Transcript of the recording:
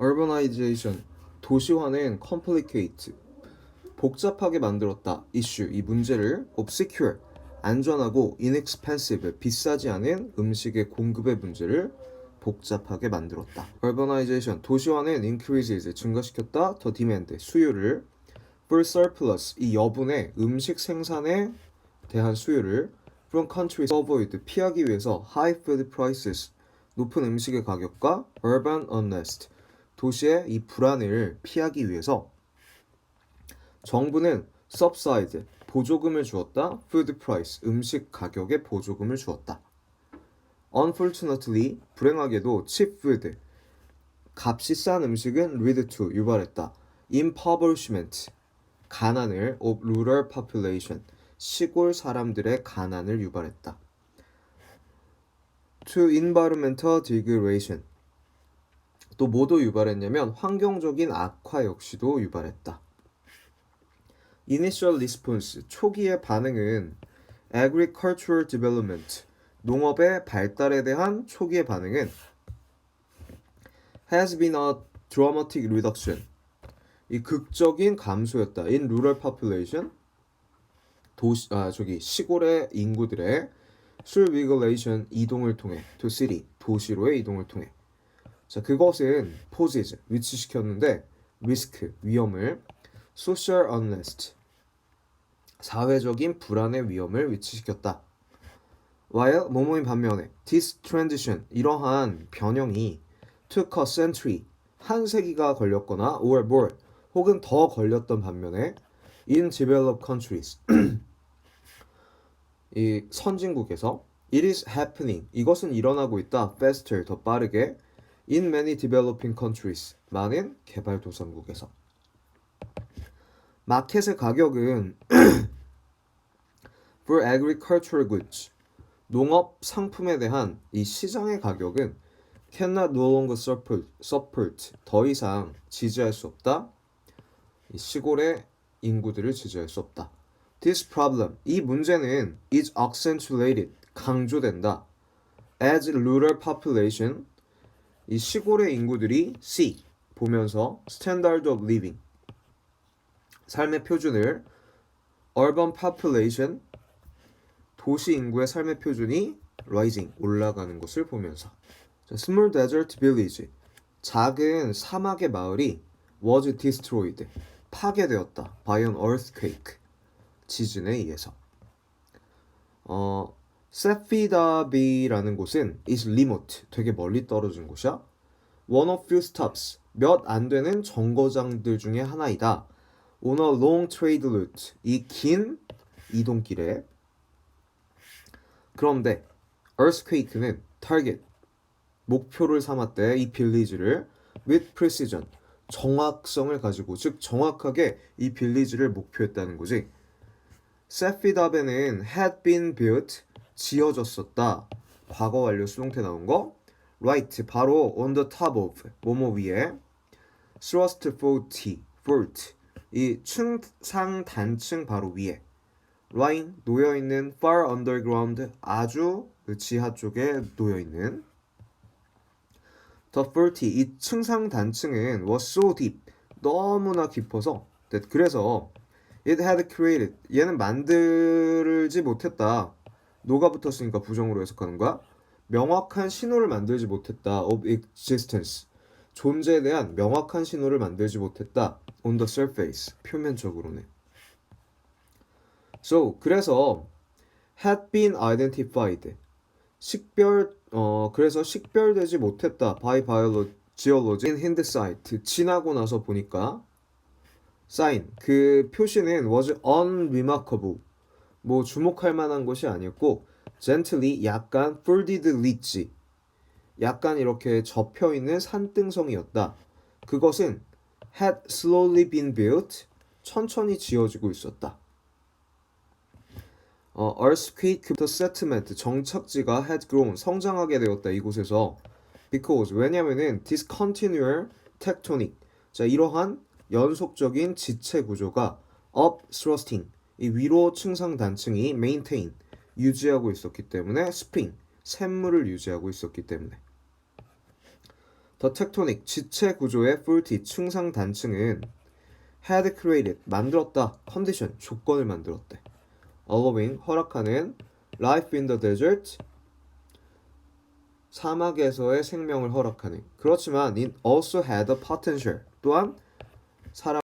urbanization 도시화는 complicate 복잡하게 만들었다 issue 이 문제를 obscure 안전하고 inexpensive 비싸지 않은 음식의 공급의 문제를 복잡하게 만들었다. urbanization 도시화는 increases 증가시켰다 the demand 수요를 for surplus 이 여분의 음식 생산에 대한 수요를 from countries avoid 피하기 위해서 high food prices 높은 음식의 가격과 urban unrest 도시의 이 불안을 피하기 위해서 정부는 subside 보조금을 주었다. food price 음식 가격에 보조금을 주었다. unfortunately 불행하게도 food 값이 싼 음식은 to 유발했다. impoverishment 가난을 of rural population 시골 사람들의 가난을 유발했다. to environmental degradation 또 뭐도 유발했냐면 환경적인 악화 역시도 유발했다. Initial response 초기의 반응은 agricultural development 농업의 발달에 대한 초기의 반응은 has been a dramatic reduction 이 극적인 감소였다. in rural population 도시 아 저기 시골의 인구들의 술 regulation 이동을 통해 to city 도시로의 이동을 통해 자 그것은 poses 위치시켰는데 risk 위험을 social unrest 사회적인 불안의 위험을 위치시켰다. while 모모인 반면에 this transition 이러한 변형이 took a century 한 세기가 걸렸거나 or more 혹은 더 걸렸던 반면에 in developed countries 이 선진국에서 it is happening 이것은 일어나고 있다 faster 더 빠르게 in many developing countries 많은 개발도상국에서 마켓의 가격은 for agricultural goods 농업 상품에 대한 이 시장의 가격은 cannot no longer support, support 더 이상 지지할 수 없다. 이 시골의 인구들을 지지할 수 없다. This problem 이 문제는 is accentuated 강조된다. As rural population 이 시골의 인구들이 see 보면서 standard of living 삶의 표준을 urban population 도시 인구의 삶의 표준이 rising 올라가는 것을 보면서 자, small desert village 작은 사막의 마을이 was destroyed 파괴되었다 by an earthquake 지진에 의해서 어 세피다비라는 곳은 is remote 되게 멀리 떨어진 곳이야. One of few stops 몇 안 되는 정거장들 중에 하나이다. On a long trade route 이 긴 이동길에. 그런데 earthquake는 target 목표를 삼았대 이 빌리지를 with precision 정확성을 가지고 즉 정확하게 이 빌리지를 목표했다는 거지. 세피다베는 had been built 지어졌었다. 과거 완료 수동태 나온 거. right 바로 on the top of 뭐뭐 위에 thrust faulty fault 이 층 상 단층 바로 위에 lying 놓여 있는 far underground 아주 그 지하 쪽에 놓여 있는 the faulty 이 층상 단층은 was so deep 너무나 깊어서 그래서 it had created 얘는 만들지 못했다 노가 붙었으니까 부정으로 해석하는 거야 명확한 신호를 만들지 못했다 of existence 존재에 대한 명확한 신호를 만들지 못했다 on the surface 표면적으로는 So 그래서 had been identified 식별 어 그래서 식별되지 못했다 by biology geology in hindsight 지나고 나서 보니까 sign 그 표시는 was unremarkable 뭐 주목할 만한 것이 아니었고 gently 약간 folded ridge 약간 이렇게 접혀 있는 산등성이었다. 그것은 had slowly been built 천천히 지어지고 있었다. 어, earthquake the settlement 정착지가 had grown 성장하게 되었다 이곳에서 because 왜냐면은 discontinual tectonic 자 이러한 연속적인 지체 구조가 up thrusting 이 위로 층상 단층이 maintain 유지하고 있었기 때문에 spring 샘물을 유지하고 있었기 때문에 The tectonic 지체 구조의 faulty 충상 단층은 had created 만들었다 condition 조건을 만들었대. allowing 허락하는 life in the desert 사막에서의 생명을 허락하는 그렇지만 it also had a potential 또한 사람